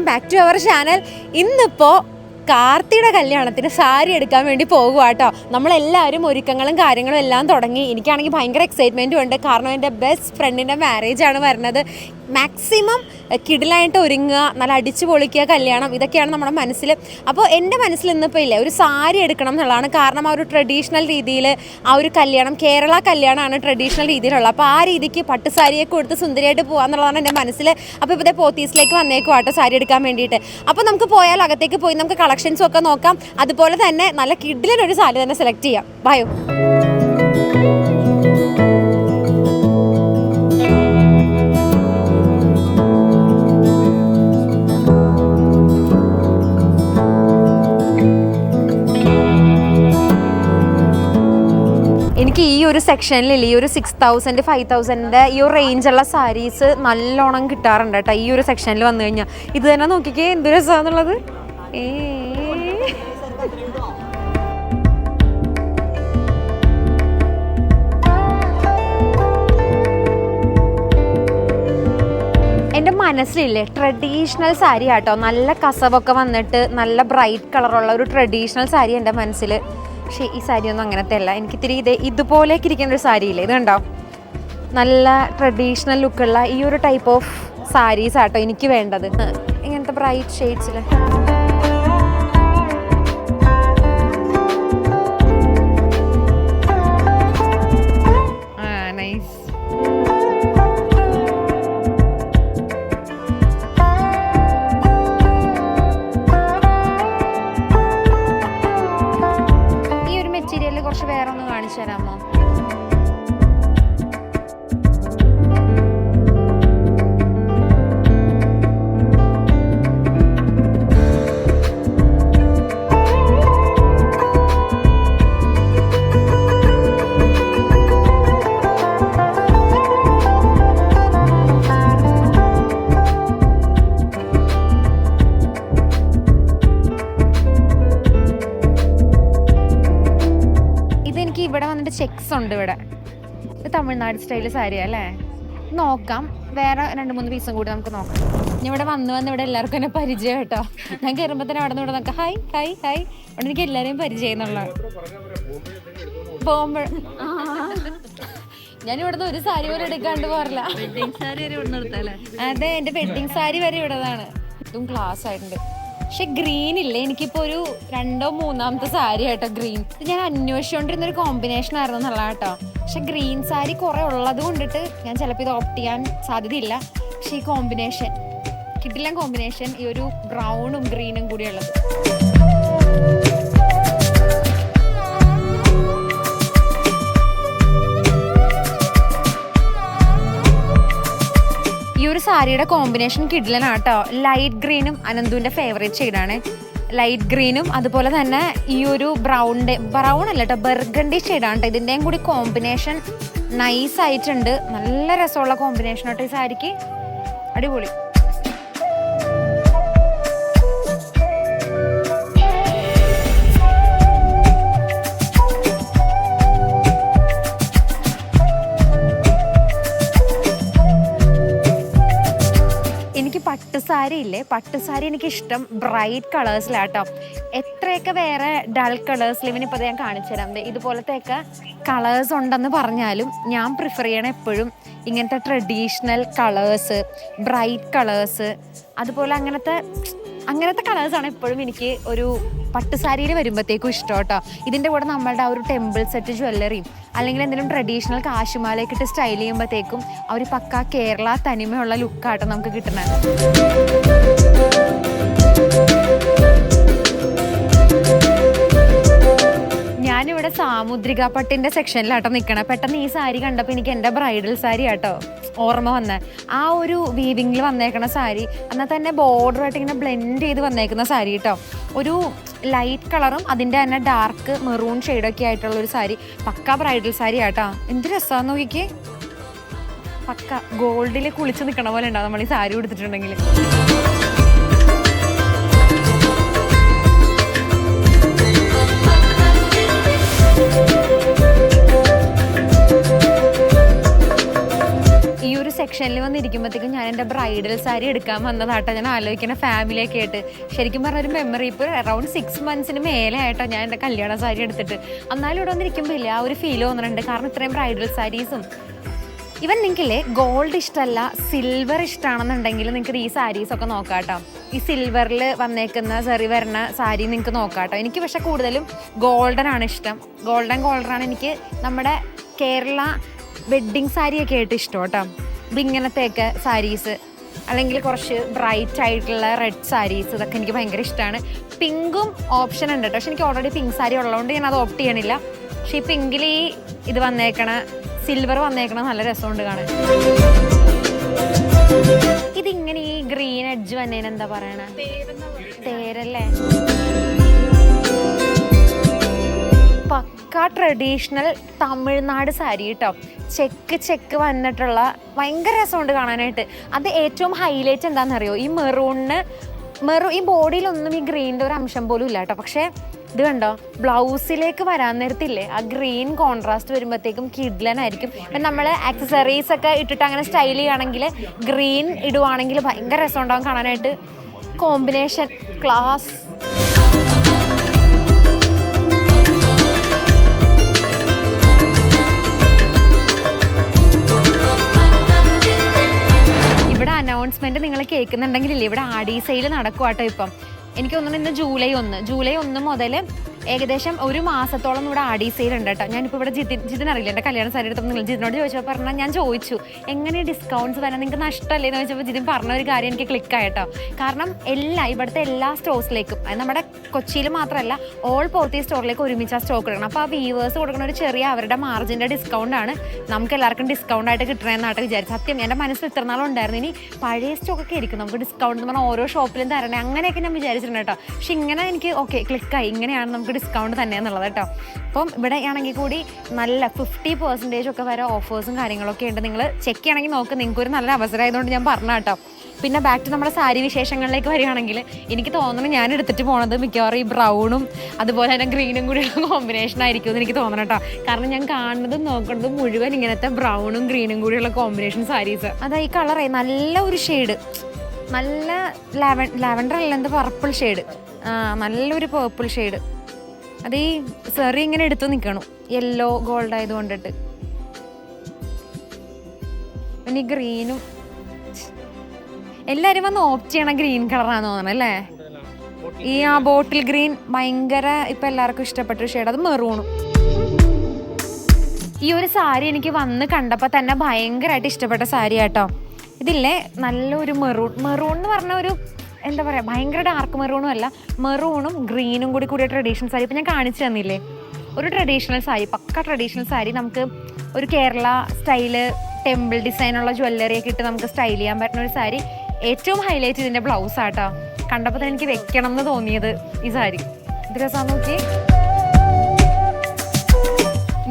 Welcome back to our channel ഇന്നിപ്പോൾ കാർത്തിയുടെ കല്യാണത്തിന് സാരി എടുക്കാൻ വേണ്ടി പോകുക കേട്ടോ നമ്മളെല്ലാവരും ഒരുക്കങ്ങളും കാര്യങ്ങളും എല്ലാം തുടങ്ങി. എനിക്കാണെങ്കിൽ ഭയങ്കര എക്സൈറ്റ്മെന്റും ഉണ്ട്. കാരണം എന്റെ ബെസ്റ്റ് ഫ്രണ്ടിന്റെ മാരേജ് ആണ് വരുന്നത്. മാക്സിമം കിടിലായിട്ട് ഒരുങ്ങുക നല്ല അടിച്ചു പൊളിക്കുക കല്യാണം ഇതൊക്കെയാണ് നമ്മുടെ മനസ്സിൽ അപ്പോൾ എന്റെ മനസ്സിൽ ഇന്നിപ്പോൾ ഇല്ലേ ഒരു സാരി എടുക്കണം എന്നുള്ളതാണ്. കാരണം ആ ഒരു ട്രഡീഷണൽ രീതിയിൽ ആ ഒരു കല്യാണം കേരള കല്യാണമാണ് ട്രഡീഷണൽ രീതിയിലുള്ളത്. അപ്പോൾ ആ രീതിക്ക് പട്ട് സാരിയൊക്കെ കൊടുത്ത് സുന്ദരിയായിട്ട് പോകുക എന്നുള്ളതാണ് എന്റെ മനസ്സിൽ അപ്പോൾ ഇപ്പോഴത്തെ പോത്തീസിലേക്ക് വന്നേക്കും ആട്ടോ സാരി എടുക്കാൻ വേണ്ടിയിട്ട്. അപ്പോൾ നമുക്ക് പോയാൽ അകത്തേക്ക് പോയി നമുക്ക് കളക്ഷൻസും ഒക്കെ നോക്കാം. അതുപോലെ തന്നെ നല്ല കിഡിലൊരു സാരി തന്നെ സെലക്ട് ചെയ്യാം. ബയോ എനിക്ക് ഈ ഒരു സെക്ഷനിൽ ഈ ഒരു സിക്സ് തൗസൻഡ് ഫൈവ് തൗസൻഡിന്റെ ഈ ഒരു റേഞ്ചുള്ള സാരീസ് നല്ലോണം കിട്ടാറുണ്ട് കേട്ടോ ഈ ഒരു സെക്ഷനിൽ വന്നു കഴിഞ്ഞാൽ ഇത് തന്നെ നോക്കിക്കേ എന്ത് രസമാണെന്നുള്ളത് ഏ മനസ്സിലില്ലേ? ട്രഡീഷണൽ സാരി ആട്ടോ. നല്ല കസവൊക്കെ വന്നിട്ട് നല്ല ബ്രൈറ്റ് കളറുള്ള ഒരു ട്രഡീഷണൽ സാരി എന്റെ മനസ്സിൽ പക്ഷേ ഈ സാരി ഒന്നും അങ്ങനത്തെ അല്ല. എനിക്ക് ഇത്തിരി ഇത് ഇതുപോലേക്ക് ഇരിക്കുന്ന ഒരു സാരി ഇല്ലേ? ഇത് കണ്ടോ? നല്ല ട്രഡീഷണൽ ലുക്കുള്ള ഈ ഒരു ടൈപ്പ് ഓഫ് സാരീസ് ആട്ടോ എനിക്ക് വേണ്ടത്. ഇങ്ങനത്തെ ബ്രൈറ്റ് ഷെയ്ഡ്സിൽ ചെക്സ് ഉണ്ട് ഇവിടെ. ഇത് തമിഴ്നാട് സ്റ്റൈൽ സാരിയാ അല്ലേ? നോക്കാം. വേറെ രണ്ട് മൂന്ന് പീസും കൂടി നമുക്ക് നോക്കാം. ഞാൻ ഇവിടെ വന്ന് വന്ന് ഇവിടെ എല്ലാവർക്കും എന്നെ പരിചയം കേട്ടോ. ഞാൻ കയറുമ്പോൾ തന്നെ അവിടെ നിന്ന് ഇവിടെ നോക്കാം. ഹായ് ഹായ് ഹായ് അവിടെ എനിക്ക് എല്ലാവരെയും പരിചയം എന്നുള്ള പോകുമ്പോൾ ഞാൻ ഇവിടുന്ന് ഒരു സാരി പോലും എടുക്കാണ്ട് പോറില്ല അതെ എന്റെ വെഡിങ് സാരി വരെ ഇവിടെ ഇതും ക്ലാസ് ആയിട്ടുണ്ട്. പക്ഷെ ഗ്രീൻ ഇല്ലേ? എനിക്കിപ്പോ ഒരു രണ്ടോ മൂന്നാമത്തെ സാരി കേട്ടോ ഗ്രീൻ ഇത് ഞാൻ അന്വേഷിച്ചുകൊണ്ടിരുന്ന ഒരു കോമ്പിനേഷൻ ആയിരുന്നു എന്നുള്ള കേട്ടോ പക്ഷെ ഗ്രീൻ സാരി കുറെ ഉള്ളത് കൊണ്ടിട്ട് ഞാൻ ചിലപ്പോൾ ഇത് ഓപ്റ്റ് ചെയ്യാൻ സാധ്യതയില്ല. പക്ഷെ ഈ കോമ്പിനേഷൻ കിട്ടില്ല കോമ്പിനേഷൻ ഈ ഒരു ബ്രൗണും ഗ്രീനും കൂടി ഒരു സാരിയുടെ കോമ്പിനേഷൻ കിഡിലനാണ് കേട്ടോ ലൈറ്റ് ഗ്രീനും അനന്തുവിന്റെ ഫേവറേറ്റ് ഷെയ്ഡാണ് ലൈറ്റ് ഗ്രീനും അതുപോലെ തന്നെ ഈ ഒരു ബ്രൗണിന്റെ ബ്രൗൺ അല്ല കേട്ടോ ബെർഗണ്ടി ഷെയ്ഡാണ് കേട്ടോ ഇതിന്റെയും കൂടി കോമ്പിനേഷൻ നൈസ് ആയിട്ടുണ്ട്. നല്ല രസമുള്ള കോമ്പിനേഷൻ കേട്ടോ ഈ സാരിക്ക്. അടിപൊളി. പട്ടുസാരി ഇല്ലേ? പട്ടുസാരി എനിക്ക് ഇഷ്ടം ബ്രൈറ്റ് കളേഴ്സിലാട്ടോ എത്രയൊക്കെ വേറെ ഡൾ കളേഴ്സിൽ ഇവനിപ്പോൾ ഞാൻ കാണിച്ചു തരാം. ഇതുപോലത്തെയൊക്കെ കളേഴ്സ് ഉണ്ടെന്ന് പറഞ്ഞാലും ഞാൻ പ്രിഫർ ചെയ്യണ എപ്പോഴും ഇങ്ങനത്തെ ട്രഡീഷണൽ കളേഴ്സ് ബ്രൈറ്റ് കളേഴ്സ് അതുപോലെ അങ്ങനത്തെ അങ്ങനത്തെ കളേഴ്സ് ആണ് എപ്പോഴും എനിക്ക് ഒരു പട്ടുസാരിയിൽ വരുമ്പോഴത്തേക്കും ഇഷ്ടം കേട്ടോ. ഇതിന്റെ കൂടെ നമ്മളുടെ ആ ഒരു ടെമ്പിൾ സെറ്റ് ജ്വല്ലറിയും അല്ലെങ്കിൽ എന്തെങ്കിലും ട്രഡീഷണൽ കാശുമാലയൊക്കെ ഇട്ട് സ്റ്റൈൽ ചെയ്യുമ്പോഴത്തേക്കും ആ ഒരു പക്ക കേരള തനിമയുള്ള ലുക്കാട്ടോ നമുക്ക് കിട്ടുന്നത്. ഞാനിവിടെ പട്ടിന്റെ സെക്ഷനിലാട്ടോ നിൽക്കണം പെട്ടെന്ന് ഈ സാരി കണ്ടപ്പോൾ എനിക്ക് എന്റെ ബ്രൈഡൽ സാരി ആട്ടോ ഓർമ്മ വന്ന. ആ ഒരു വീവിങ്ങിൽ വന്നേക്കണ സാരി എന്നാൽ തന്നെ ബോർഡറായിട്ട് ഇങ്ങനെ ബ്ലെൻഡ് ചെയ്ത് വന്നേക്കുന്ന സാരി കേട്ടോ ഒരു ലൈറ്റ് കളറും അതിന്റെ തന്നെ ഡാർക്ക് മെറൂൺ ഷെയ്ഡൊക്കെ ആയിട്ടുള്ള ഒരു സാരി പക്ക ബ്രൈഡൽ സാരി ആട്ടോ. എന്ത് രസമാണ് നോക്കിക്കേ. പക്ക ഗോൾഡിൽ കുളിച്ച് നിൽക്കണ പോലെ ഉണ്ടാവും നമ്മൾ ഈ സാരി കൊടുത്തിട്ടുണ്ടെങ്കിൽ സെക്ഷനിൽ വന്നിരിക്കുമ്പോഴത്തേക്കും ഞാൻ എന്റെ ബ്രൈഡൽ സാരി എടുക്കാൻ വന്നതാട്ടോ. ഞാൻ ആലോചിക്കുന്ന ഫാമിലിയൊക്കെ ആയിട്ട്. ശരിക്കും പറഞ്ഞ ഒരു മെമ്മറി ഇപ്പോൾ അറൗണ്ട് സിക്സ് മന്ത്സിന് മേലെ ആയിട്ടോ ഞാൻ എന്റെ കല്യാണ സാരി എടുത്തിട്ട്. എന്നാലും ഇവിടെ വന്നിരിക്കുമ്പോൾ ഇല്ല ആ ഒരു ഫീൽ തോന്നുന്നുണ്ട് കാരണം ഇത്രയും ബ്രൈഡൽ സാരീസും ഇവൻ നിങ്ങൾക്കില്ലേ ഗോൾഡ് ഇഷ്ടമല്ല സിൽവർ ഇഷ്ടമാണെന്നുണ്ടെങ്കിൽ നിങ്ങൾക്ക് ഈ സാരീസ് ഒക്കെ നോക്കാം കേട്ടോ ഈ സിൽവറിൽ വന്നേക്കുന്ന സെറി വരുന്ന സാരി നിങ്ങൾക്ക് നോക്കാം കേട്ടോ എനിക്ക് പക്ഷേ കൂടുതലും ഗോൾഡൻ ആണ് ഇഷ്ടം. ഗോൾഡൻ ഗോൾഡറാണ് എനിക്ക് നമ്മുടെ കേരള വെഡ്ഡിങ് സാരിയൊക്കെ ആയിട്ട് ഇഷ്ടം കേട്ടോ. ഇങ്ങനത്തെയൊക്കെ സാരീസ് അല്ലെങ്കിൽ കുറച്ച് ബ്രൈറ്റ് ആയിട്ടുള്ള റെഡ് സാരീസ് ഇതൊക്കെ എനിക്ക് ഭയങ്കര ഇഷ്ടമാണ് പിങ്കും ഓപ്ഷൻ ഉണ്ട് കേട്ടോ പക്ഷെ എനിക്ക് ഓൾറെഡി പിങ്ക് സാരി ഉള്ളതുകൊണ്ട് ഞാൻ അത് ഓപ്റ്റ് ചെയ്യണില്ല. പക്ഷെ ഈ പിങ്കിൽ ഈ ഇത് വന്നേക്കണ സിൽവർ വന്നേക്കണ നല്ല രസമുണ്ട് കാണാൻ. ഇതിങ്ങനെ ഈ ഗ്രീൻ എഡ്ജ് വന്നതിന് എന്താ പറയണ. തേരല്ലേ? പക്ക ട്രഡീഷണൽ തമിഴ്നാട് സാരി കേട്ടോ ചെക്ക് ചെക്ക് വന്നിട്ടുള്ള ഭയങ്കര രസമുണ്ട് കാണാനായിട്ട്. അത് ഏറ്റവും ഹൈലൈറ്റ് എന്താണെന്നറിയോ ഈ മെറൂണിന് മെറൂ ഈ ബോഡിയിലൊന്നും ഈ ഗ്രീനിന്റെ ഒരു അംശം പോലും ഇല്ല കേട്ടോ പക്ഷേ ഇത് കണ്ടോ? ബ്ലൗസിലേക്ക് വരാൻ നേരത്തില്ലേ? ആ ഗ്രീൻ കോൺട്രാസ്റ്റ് വരുമ്പോഴത്തേക്കും കിഡ്ലനായിരിക്കും. ഇപ്പം നമ്മൾ ആക്സസറീസ് ഒക്കെ ഇട്ടിട്ട് അങ്ങനെ സ്റ്റൈൽ ചെയ്യുകയാണെങ്കിൽ ഗ്രീൻ ഇടുവാണെങ്കിൽ ഭയങ്കര രസമുണ്ടാകും കാണാനായിട്ട്. കോമ്പിനേഷൻ ക്ലാസ് കേൾക്കുന്നുണ്ടെങ്കിലില്ലേ ഇവിടെ ആഡീസയിൽ സെയിൽ നടക്കുവാട്ടോ ഇപ്പം. എനിക്ക് തോന്നുന്നു ഇന്ന് ജൂലൈ ഒന്ന്. ജൂലൈ ഒന്ന് മുതൽ ഏകദേശം ഒരു മാസത്തോളം ഇവിടെ ആഡി സെയിൽ ഉണ്ട് കേട്ടോ. ഞാനിപ്പോൾ ഇവിടെ ജിതിൻ ജിതിൻ അറിയില്ല? എന്റെ കല്യാണം സാരി എടുത്തപ്പോൾ നിങ്ങൾ ജിതിനോട് ചോദിച്ചപ്പോൾ പറഞ്ഞാൽ ഞാൻ ചോദിച്ചു എങ്ങനെ ഡിസ്കൗണ്ട്സ് വരാൻ നിങ്ങൾക്ക് നഷ്ടമല്ലേ? എന്ന് ചോദിച്ചപ്പോൾ ജിതിൻ പറഞ്ഞ ഒരു കാര്യം എനിക്ക് ക്ലിക്ക് ആയിട്ടോ കാരണം എല്ലാ ഇവിടുത്തെ എല്ലാ സ്റ്റോഴ്സിലേക്കും നമ്മുടെ കൊച്ചിയിൽ മാത്രമല്ല ഓൾ പോർത്തി സ്റ്റോറിലേക്ക് ഒരുമിച്ച് ആ സ്റ്റോക്ക് എടുക്കണം അപ്പോൾ ആ വീവേഴ്സ് കൊടുക്കുന്ന ഒരു ചെറിയ അവരുടെ മാർജിന്റെ ഡിസ്കൗണ്ട് ആണ് നമുക്ക് എല്ലാവർക്കും ഡിസ്കൗണ്ട് ആയിട്ട് കിട്ടണമെന്നാട്ട് വിചാരിച്ചു സത്യം എന്റെ മനസ്സിൽ ഇത്ര നാളും ഉണ്ടായിരുന്നു. ഇനി പഴയ സ്റ്റോക്കൊക്കെ ആയിരിക്കും നമുക്ക് ഡിസ്കൗണ്ട് എന്ന് പറഞ്ഞാൽ ഓരോ ഷോപ്പിലും തരണേ. അങ്ങനെയൊക്കെ ഞാൻ വിചാരിച്ചിട്ടുണ്ട് കേട്ടോ. പക്ഷെ ഇങ്ങനെ എനിക്ക് ഓക്കെ ക്ലിക്കായി ഇങ്ങനെയാണ് നമുക്ക് ഡിസ്കൗണ്ട് തന്നെയെന്നുള്ളത് കേട്ടോ. അപ്പം ഇവിടെ ആണെങ്കിൽ കൂടി നല്ല ഫിഫ്റ്റി പെർസെന്റേജ് ഒക്കെ വരെ ഓഫേഴ്സും കാര്യങ്ങളൊക്കെ ഉണ്ട്. നിങ്ങൾ ചെക്ക് ചെയ്യണമെങ്കിൽ നോക്ക് നിങ്ങൾക്ക് ഒരു നല്ല അവസരമായതുകൊണ്ട് ഞാൻ പറഞ്ഞ കേട്ടോ. പിന്നെ ബാക്ക് ടു നമ്മുടെ സാരി വിശേഷങ്ങളിലേക്ക് വരികയാണെങ്കിൽ എനിക്ക് തോന്നുന്നു ഞാൻ എടുത്തിട്ട് പോണത് മിക്കവാറും ഈ ബ്രൗണും അതുപോലെ തന്നെ ഗ്രീനും കൂടിയുള്ള കോമ്പിനേഷൻ ആയിരിക്കും എന്ന് എനിക്ക് തോന്നണം കേട്ടോ. കാരണം ഞാൻ കാണുന്നതും നോക്കുന്നതും മുഴുവൻ ഇങ്ങനത്തെ ബ്രൗണും ഗ്രീനും കൂടിയുള്ള കോമ്പിനേഷൻ സാരീസ് അതാ ഈ കളറേ നല്ല ഒരു ഷെയ്ഡ് നല്ല ലാവൻ ലാവൻഡർ അല്ല എന്ത് പർപ്പിൾ ഷെയ്ഡ് നല്ലൊരു പേർപ്പിൾ ഷെയ്ഡ് അത് ഈ സെറി ഇങ്ങനെ എടുത്തു നിൽക്കണം യെല്ലോ ഗോൾഡ് ആയത് കൊണ്ടിട്ട്. പിന്നെ ഗ്രീനും എല്ലാവരും വന്ന് ഓപ്റ്റ് ചെയ്യണ ഗ്രീൻ കളറാന്ന് തോന്നണം അല്ലേ? ഈ ആ ബോട്ടിൽ ഗ്രീൻ ഭയങ്കര ഇപ്പം എല്ലാവർക്കും ഇഷ്ടപ്പെട്ട ഷെയ്ഡ് അത് മെറൂണും ഈ ഒരു സാരി എനിക്ക് വന്ന് കണ്ടപ്പോൾ തന്നെ ഭയങ്കരമായിട്ട് ഇഷ്ടപ്പെട്ട സാരി ആട്ടോ ഇതില്ലേ നല്ലൊരു മെറൂൺ മെറൂൺ എന്ന് പറഞ്ഞ ഒരു എന്താ പറയുക ഭയങ്കര ഡാർക്ക് മെറൂണും അല്ല മെറൂണും ഗ്രീനും കൂടി കൂടിയ ട്രഡീഷണൽ സാരി ഇപ്പം ഞാൻ കാണിച്ചു തന്നില്ലേ? ഒരു ട്രഡീഷണൽ സാരി പക്ക ട്രഡീഷണൽ സാരി നമുക്ക് ഒരു കേരള സ്റ്റൈൽ ടെമ്പിൾ ഡിസൈനുള്ള ജ്വല്ലറി ഒക്കെ ഇട്ട് നമുക്ക് സ്റ്റൈൽ ചെയ്യാൻ പറ്റുന്ന ഒരു സാരി ഏറ്റവും ഹൈലൈറ്റ് ഇതിന്റെ ബ്ലൗസ് ആട്ടോ. കണ്ടപ്പോൾ തന്നെ എനിക്ക് വെക്കണം എന്ന് തോന്നിയത് ഈ സാരി ഇത് രസമാണ് നോക്കി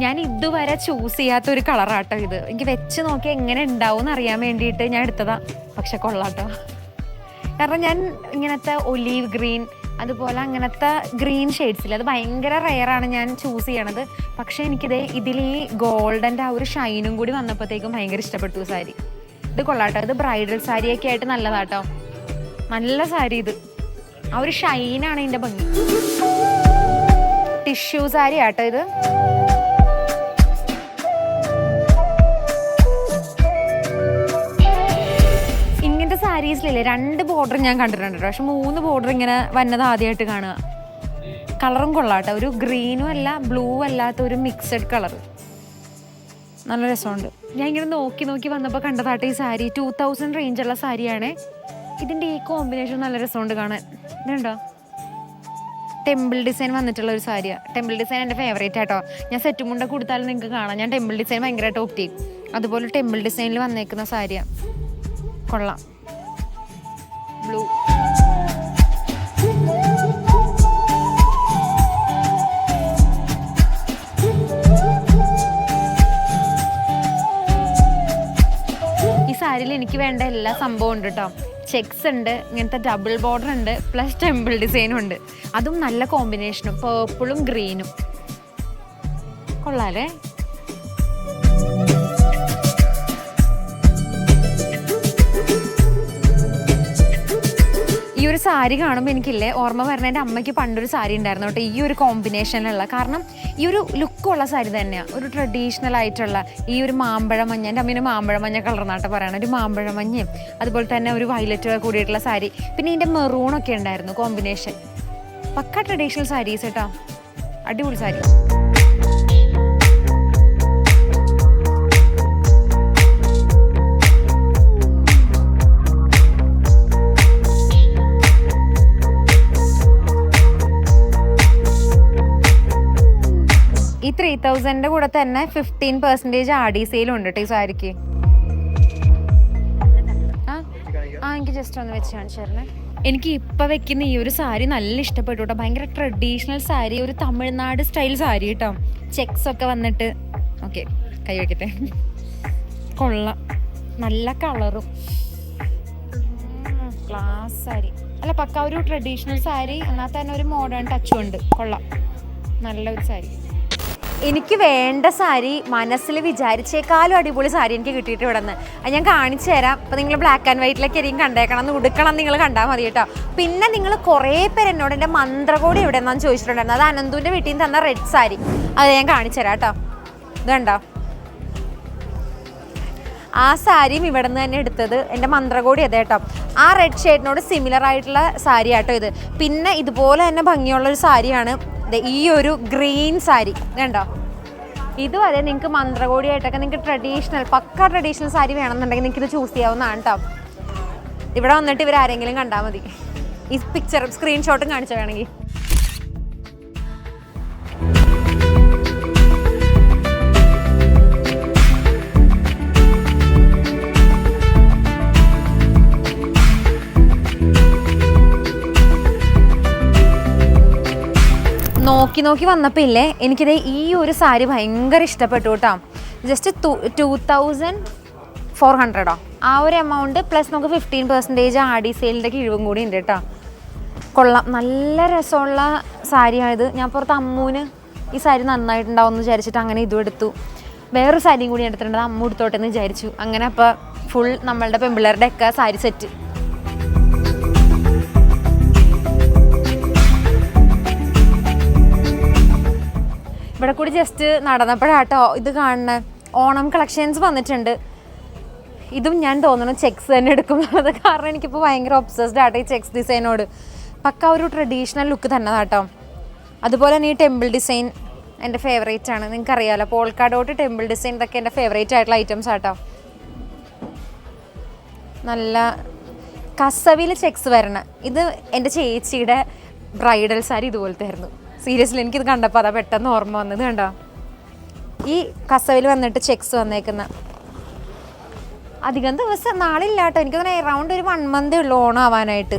ഞാൻ ഇതുവരെ ചൂസ് ചെയ്യാത്ത ഒരു കളറാട്ടോ ഇത്. എനിക്ക് വെച്ച് നോക്കി എങ്ങനെ ഉണ്ടാവും എന്ന് അറിയാൻ വേണ്ടിയിട്ട് ഞാൻ എടുത്തതാ. പക്ഷെ കൊള്ളാട്ടോ. കാരണം ഞാൻ ഇങ്ങനത്തെ ഒലീവ് ഗ്രീൻ അതുപോലെ അങ്ങനത്തെ ഗ്രീൻ ഷെയ്ഡ്സിൽ അത് ഭയങ്കര റെയറാണ് ഞാൻ ചൂസ് ചെയ്യണത്. പക്ഷേ എനിക്കിത് ഇതിൽ ഈ ഗോൾഡന്റെ ആ ഒരു ഷൈനും കൂടി വന്നപ്പോഴത്തേക്കും ഭയങ്കര ഇഷ്ടപ്പെട്ടു സാരി. ഇത് കൊള്ളാട്ടോ. ഇത് ബ്രൈഡൽ സാരിയൊക്കെ ആയിട്ട് നല്ലതാട്ടോ. നല്ല സാരി ഇത്. ആ ഒരു ഷൈനാണ് ഇതിന്റെ ഭംഗി. ടിഷ്യൂ സാരി ആട്ടോ ഇത്. സാരീസിലില്ലേ രണ്ട് ബോർഡർ ഞാൻ കണ്ടിട്ടുണ്ട് പക്ഷെ മൂന്ന് ബോർഡർ ഇങ്ങനെ വന്നത് ആദ്യമായിട്ട് കാണുക. കളറും കൊള്ളാട്ടോ. ഒരു ഗ്രീനും അല്ല ബ്ലൂ അല്ലാത്ത ഒരു മിക്സഡ് കളർ നല്ല രസമുണ്ട്. ഞാൻ ഇങ്ങനെ നോക്കി നോക്കി വന്നപ്പോൾ കണ്ടതാട്ടെ ഈ സാരി. ടൂ തൗസൻഡ് റേഞ്ചുള്ള സാരിയാണ്. ഇതിന്റെ ഈ കോമ്പിനേഷൻ നല്ല രസമുണ്ട് കാണാൻ. ഇതുണ്ടോ? ടെമ്പിൾ ഡിസൈൻ വന്നിട്ടുള്ള ഒരു സാരിയാണ് ടെമ്പിൾ ഡിസൈൻ എന്റെ ഫേവറേറ്റ് ആട്ടോ. ഞാൻ സെറ്റ് മുണ്ട കൊടുത്താലും നിങ്ങൾക്ക് കാണാം. ഞാൻ ടെമ്പിൾ ഡിസൈൻ ഭയങ്കരമായിട്ട് ഓപ്റ്റ് ചെയ്യും. അതുപോലെ ടെമ്പിൾ ഡിസൈനിൽ വന്നേക്കുന്ന സാരിയാണ് കൊള്ളാം. ബ്ലൂ. ഈ സാരിയിൽ എനിക്ക് വേണ്ട എല്ലാ സംഭവം ഉണ്ട് കേട്ടോ ചെക്സ് ഉണ്ട് ഇങ്ങനത്തെ ഡബിൾ ബോർഡർ ഉണ്ട് പ്ലസ് ടെമ്പിൾ ഡിസൈനും ഉണ്ട്. അതും നല്ല കോമ്പിനേഷനും പേർപ്പിളും ഗ്രീനും കൊള്ളാലേ സാരി കാണുമ്പോൾ എനിക്കില്ലേ ഓർമ്മ വരണ എന്റെ അമ്മയ്ക്ക് പണ്ടൊരു സാരി ഉണ്ടായിരുന്നു കേട്ടോ ഈ ഒരു കോമ്പിനേഷനിലുള്ള കാരണം ഈ ഒരു ലുക്കുള്ള സാരി തന്നെയാണ് ഒരു ട്രഡീഷണൽ ആയിട്ടുള്ള ഈ ഒരു മാമ്പഴ മഞ്ഞ എന്റെ അമ്മീന് മാമ്പഴ മഞ്ഞ കളർ നാട്ടെ പറയണം. ഒരു മാമ്പഴ മഞ്ഞയും അതുപോലെ തന്നെ ഒരു വയലറ്റ് കൂടിയിട്ടുള്ള സാരി. പിന്നെ ഇതിന്റെ മെറൂണൊക്കെ ഉണ്ടായിരുന്നു കോമ്പിനേഷൻ പക്ക ട്രഡീഷണൽ സാരീസ് കേട്ടോ. അടിപൊളി സാരി. ഈ ത്രീ തൗസൻഡിന്റെ കൂടെ തന്നെ ഫിഫ്റ്റീൻ പെർസെന്റേജ് ആഡി സെയിലും ഉണ്ട് കേട്ടോ ഈ സാരിക്ക്. ആ എനിക്ക് ജസ്റ്റ് ഒന്ന് വെച്ച് കാണിച്ചു എനിക്ക് ഇപ്പം വെക്കുന്ന ഈ ഒരു സാരി നല്ല ഇഷ്ടപ്പെട്ടു കേട്ടോ ഭയങ്കര ട്രഡീഷണൽ സാരി ഒരു തമിഴ്നാട് സ്റ്റൈൽ സാരി കേട്ടോ ചെക്സ് ഒക്കെ വന്നിട്ട്. ഓക്കെ കൈ വെക്കട്ടെ. കൊള്ളാം. നല്ല കളറും ക്ലാസ് സാരി. അല്ല പക്ക ഒരു ട്രഡീഷണൽ സാരി എന്നാൽ തന്നെ ഒരു മോഡേൺ ടച്ചും ഉണ്ട്. കൊള്ളാം. നല്ലൊരു സാരി. എനിക്ക് വേണ്ട സാരി മനസ്സിൽ വിചാരിച്ചേക്കാളും അടിപൊളി സാരി എനിക്ക് കിട്ടിയിട്ട് ഇവിടെ നിന്ന്. അത് ഞാൻ കാണിച്ചു തരാം. അപ്പോൾ നിങ്ങൾ ബ്ലാക്ക് ആൻഡ് വൈറ്റിലൊക്കെ ആയിരിക്കും കണ്ടേക്കണം. എന്ന് ഉടുക്കണം നിങ്ങൾ കണ്ടാൽ മതി കേട്ടോ. പിന്നെ നിങ്ങൾ കുറേ പേര് എന്നോട് എന്റെ മന്ത്രകോടി എവിടെ നിന്നാന്ന് ചോദിച്ചിട്ടുണ്ടായിരുന്നു. അത് അനന്തുവിന്റെ വീട്ടിൽ നിന്ന് തന്ന റെഡ് സാരി. അത് ഞാൻ കാണിച്ചു തരാം കേട്ടോ. ഇത് കണ്ടോ? ആ സാരിയും ഇവിടെ നിന്ന് തന്നെ എടുത്തത് എന്റെ മന്ത്രകോടി അതേ കേട്ടോ. ആ റെഡ് ഷെയ്ഡിനോട് സിമിലർ ആയിട്ടുള്ള സാരി ഇത്. പിന്നെ ഇതുപോലെ തന്നെ ഭംഗിയുള്ള ഒരു സാരിയാണ് ഈ ഒരു ഗ്രീൻ സാരി കണ്ടോ? ഇതും അതെ നിങ്ങൾക്ക് മന്ത്രകോടിയായിട്ടൊക്കെ നിങ്ങൾക്ക് ട്രഡീഷണൽ പക്ക ട്രഡീഷണൽ സാരി വേണമെന്നുണ്ടെങ്കിൽ നിങ്ങൾക്ക് ഇത് ചൂസ് ചെയ്യാവുന്നതാണ് കേട്ടോ ഇവിടെ വന്നിട്ട് ഇവർ ആരെങ്കിലും കണ്ടാൽ മതി. ഈ പിക്ചർ സ്ക്രീൻഷോട്ടും കാണിച്ചു വേണമെങ്കിൽ. നോക്കി നോക്കി വന്നപ്പോൾ ഇല്ലേ എനിക്കിത് ഈ ഒരു സാരി ഭയങ്കര ഇഷ്ടപ്പെട്ടു കേട്ടോ ജസ്റ്റ് ടു തൗസൻഡ് ഫോർ ഹൺഡ്രഡോ ആ. ഒരു എമൗണ്ട് പ്ലസ് നമുക്ക് ഫിഫ്റ്റീൻ പെർസെന്റേജ് ആഡി സെയിലിന്റെ കിഴിവും കൂടി ഉണ്ട് കേട്ടോ കൊള്ളാം. നല്ല രസമുള്ള സാരിയാണിത്. ഞാൻ പുറത്ത് അമ്മൂന് ഈ സാരി നന്നായിട്ടുണ്ടാവും എന്ന് വിചാരിച്ചിട്ട് അങ്ങനെ ഇതും എടുത്തു. വേറൊരു സാരിയും കൂടി എടുത്തിട്ടുണ്ട്. അമ്മ എടുത്തോട്ടെ എന്ന് വിചാരിച്ചു. അങ്ങനെ അപ്പോൾ ഫുൾ നമ്മളുടെ പെമ്പിള്ളേരുടെ ഒക്കെ സാരി സെറ്റ് കൂടി ജസ്റ്റ് നടന്നപ്പോഴാട്ടോ ഇത് കാണുന്ന. ഓണം കളക്ഷൻസ് വന്നിട്ടുണ്ട്. ഇതും ഞാൻ തോന്നുന്നു ചെക്സ് തന്നെ എടുക്കും എന്നുള്ളത് കാരണം എനിക്കിപ്പോൾ ഭയങ്കര ഒബ്സസ്ഡ് ആട്ടോ ഈ ചെക്സ് ഡിസൈനോട് പക്ക ഒരു ട്രഡീഷണൽ ലുക്ക് തന്നെ കേട്ടോ അതുപോലെ തന്നെ ഈ ടെമ്പിൾ ഡിസൈൻ എന്റെ ഫേവറേറ്റ് ആണ്. നിങ്ങൾക്ക് അറിയാമല്ലോ പോൾക്കാടോട്ട് ടെമ്പിൾ ഡിസൈൻ ഇതൊക്കെ എന്റെ ഫേവറേറ്റ് ആയിട്ടുള്ള ഐറ്റംസ് ആട്ടോ. നല്ല കസവിൽ ചെക്സ് വരണം. ഇത് എന്റെ ചേച്ചിയുടെ ബ്രൈഡൽ സാരി ഇതുപോലത്തെ ആയിരുന്നു. സീരിയസ്ലി എനിക്കിത് കണ്ടപ്പോൾ അതാ പെട്ടെന്ന് ഓർമ്മ വന്നത് കണ്ടോ? ഈ കസവിൽ വന്നിട്ട് ചെക്സ് വന്നേക്കുന്ന. അധികം ദിവസം നാളില്ല കേട്ടോ എനിക്ക് തോന്നുന്നു എറൗണ്ട് ഒരു വൺ മന്ത് ഉള്ളൂ ഓണം ആവാനായിട്ട്.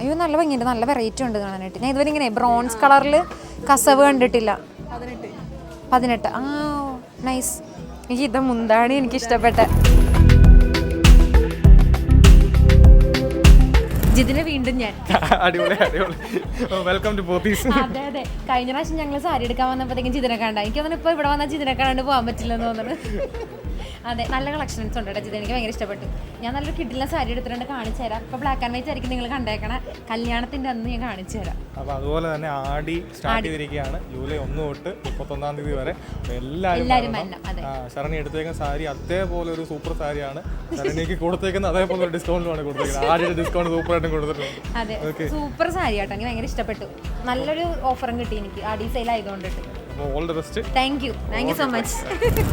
അയ്യോ നല്ല ഭംഗിയുണ്ട്. നല്ല വെറൈറ്റി ഉണ്ട് കാണാനായിട്ട്. ഞാൻ ഇതുവരെ ഇങ്ങനെ ബ്രോൺസ് കളറിൽ കസവ് കണ്ടിട്ടില്ല. പതിനെട്ട്. ആ നൈസ് എനിക്ക് ഇത് മുന്താണ് എനിക്ക് ഇഷ്ടപ്പെട്ട ജിതിനെ വീണ്ടും ഞാൻ. അടിപൊളി അടിപൊളി. വെൽക്കം ടു പോത്തീസ് അതെ അതെ. കഴിഞ്ഞ പ്രാവശ്യം ഞങ്ങൾ സാരി എടുക്കാൻ വന്നപ്പോഴത്തേക്കും ജിതിനെ കണ്ട. എനിക്ക് തോന്നുന്നു ഇപ്പൊ ഇവിടെ വന്നാൽ ജിതിനെ കാണാണ്ട് പോകാൻ പറ്റില്ലെന്ന് തോന്നുന്നു. അതെ നല്ല കളക്ഷൻസ് ഉണ്ട് കേട്ടോ ജിത. എനിക്ക് ഭയങ്കര ഇഷ്ടപ്പെട്ടു. ഞാൻ നല്ലൊരു കിഡിലെ സാരി എടുത്തിട്ടുണ്ട് കാണിച്ചു തരാം. ഇപ്പൊ ബ്ലാക്ക് ആൻഡ് വൈറ്റ് ആയിരിക്കും നിങ്ങൾ കണ്ടേക്കണ. കല്യാണത്തിന്റെ അന്ന് ഞാൻ കാണിച്ചു തരാം. അപ്പോൾ അതുപോലെ തന്നെ ആടി സ്റ്റാർട്ട് ചെയ്തിരിക്കുകയാണ്. ജൂലൈ ഒന്ന് തൊട്ട് മുപ്പത്തൊന്നാം തീയതി വരെ എല്ലാവരും ശരണി എടുത്തേക്കുന്ന സാരി അതേപോലെ ഒരു സൂപ്പർ സാരിയാണ് ശരണിക്ക് കൊടുത്തേക്കുന്ന അതേപോലെ ഒരു ആണ് കൊടുത്തേക്കുന്നത്. ആടിയുടെ ഡിസ്കൗണ്ട് സൂപ്പർ സൂപ്പറായിട്ടും കൊടുത്തിട്ടുണ്ട്. അതെ. സൂപ്പർ സാരി കേട്ടോ എനിക്ക് ഭയങ്കര ഇഷ്ടപ്പെട്ടു. നല്ലൊരു ഓഫറും കിട്ടി എനിക്ക്. ആടി സെയിൽ ആയതുകൊണ്ടിട്ട്. അപ്പോൾ all the best thank you thank you so much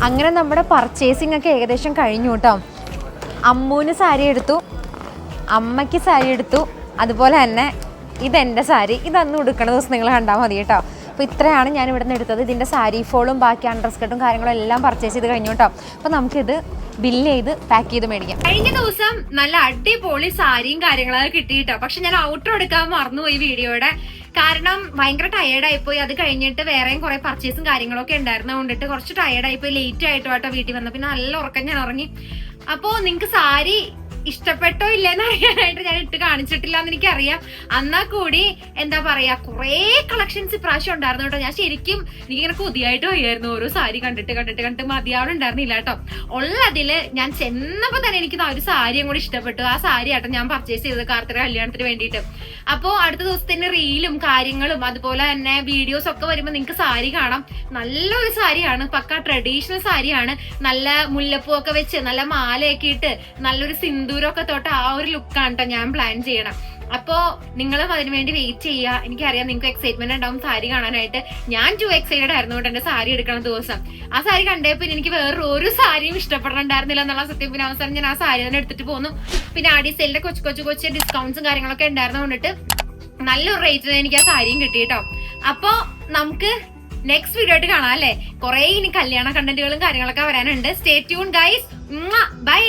അങ്ങനെ നമ്മുടെ പർച്ചേസിംഗ് ഒക്കെ ഏകദേശം കഴിഞ്ഞു കേട്ടോ അമ്മൂന് സാരി എടുത്തു അമ്മയ്ക്ക് സാരി എടുത്തു അതുപോലെ തന്നെ ഇതെന്റെ സാരി. ഇതന്ന് ഉടുക്കണ ദിവസം നിങ്ങൾ കണ്ടാൽ മതി കേട്ടോ അപ്പോൾ ഇത്രയാണ് ഞാൻ ഇവിടെ നിന്ന് എടുത്തത്. ഇതിന്റെ സാരി ഫോളും ബാക്കി അണ്ടർസ്കർട്ടും കാര്യങ്ങളും എല്ലാം പർച്ചേസ് ചെയ്ത് കഴിഞ്ഞു കേട്ടോ അപ്പോൾ നമുക്കിത് ബില്ല് ചെയ്ത് പാക്ക് ചെയ്ത് മേടിക്കാം. കഴിഞ്ഞ ദിവസം നല്ല അടിപൊളി സാരിയും കാര്യങ്ങളൊക്കെ കിട്ടിയിട്ടോ. പക്ഷെ ഞാൻ ഔട്ടർ എടുക്കാൻ മറന്നുപോയി വീഡിയോയുടെ. കാരണം ഭയങ്കര ടയേർഡായി പോയി അത് കഴിഞ്ഞിട്ട് വേറെയും കുറെ പർച്ചേസും കാര്യങ്ങളൊക്കെ ഉണ്ടായിരുന്നു. കൊണ്ടിട്ട് കുറച്ച് ടയേർഡായി പോയി ലേറ്റ് ആയിട്ട് വീട്ടിൽ വന്ന പിന്നെ നല്ല ഉറക്കം ഞാൻ ഉറങ്ങി. അപ്പോൾ നിങ്ങൾക്ക് സാരി ഇഷ്ടപ്പെട്ടോ ഇല്ലെന്ന് അറിയാനായിട്ട് ഞാൻ ഇട്ട് കാണിച്ചിട്ടില്ല എന്ന് എനിക്കറിയാം. എന്നാ കൂടി എന്താ പറയാ കുറേ കളക്ഷൻസ് ഇപ്രാവശ്യം ഉണ്ടായിരുന്നു കേട്ടോ. ഞാൻ ശരിക്കും എനിക്കിങ്ങനെ കൊതിയായിട്ട് വയ്യായിരുന്നു. ഓരോ സാരി കണ്ടിട്ട് കണ്ടിട്ട് കണ്ടിട്ട് മതിയാവുന്നുണ്ടായിരുന്നില്ല കേട്ടോ. ഉള്ളതിൽ ഞാൻ ചെന്നപ്പോ തന്നെ എനിക്ക് ആ ഒരു സാരിയും കൂടി ഇഷ്ടപ്പെട്ടു. ആ സാരി ആട്ടോ ഞാൻ പർച്ചേസ് ചെയ്തത് കാർത്തിക കല്യാണത്തിന് വേണ്ടിയിട്ട്. അപ്പോ അടുത്ത ദിവസത്തിന് റീലും കാര്യങ്ങളും അതുപോലെ തന്നെ വീഡിയോസ് ഒക്കെ വരുമ്പോൾ നിങ്ങൾക്ക് സാരി കാണാം. നല്ലൊരു സാരിയാണ് പക്ക ട്രഡീഷണൽ സാരിയാണ്. നല്ല മുല്ലപ്പൂ ഒക്കെ വെച്ച് നല്ല മാലയൊക്കെ ഇട്ട് നല്ലൊരു സിന്ദൂരമൊക്കെ തൊട്ട് ആ ഒരു ലുക്കാണ് കേട്ടോ ഞാൻ പ്ലാൻ ചെയ്യണം. അപ്പോ നിങ്ങളും അതിനുവേണ്ടി വെയിറ്റ് ചെയ്യുക എനിക്കറിയാം നിങ്ങൾക്ക് എക്സൈറ്റ്മെന്റ് ഉണ്ടാവും സാരി കാണാനായിട്ട്. ഞാൻ ടു എക്സൈറ്റഡ് ആയിരുന്നു കേട്ടോ എന്റെ സാരി എടുക്കണ ദിവസം. ആ സാരി കണ്ടപ്പോൾ എനിക്ക് വേറെ ഒരു സാരിയും ഇഷ്ടപ്പെടണ്ടായിരുന്നില്ല എന്നുള്ള സത്യം. പിന്നെ അവസാനം ഞാൻ ആ സാരി തന്നെ എടുത്തിട്ട് പോന്നു. പിന്നെ ആടി സെല്ലിന്റെ കൊച്ചു കൊച്ചു കൊച്ചു ഡിസ്കൗണ്ട്സും കാര്യങ്ങളൊക്കെ ഉണ്ടായിരുന്നു കൊണ്ടിട്ട് നല്ലൊരു റേറ്റിന് എനിക്ക് ആ സാരിയും കിട്ടി കേട്ടോ അപ്പോ നമുക്ക് നെക്സ്റ്റ് വീഡിയോ ആയിട്ട് കാണാം അല്ലേ? കുറെ ഇനി കല്യാണ കണ്ടന്റുകളും കാര്യങ്ങളൊക്കെ വരാനുണ്ട്. Stay tune guys bye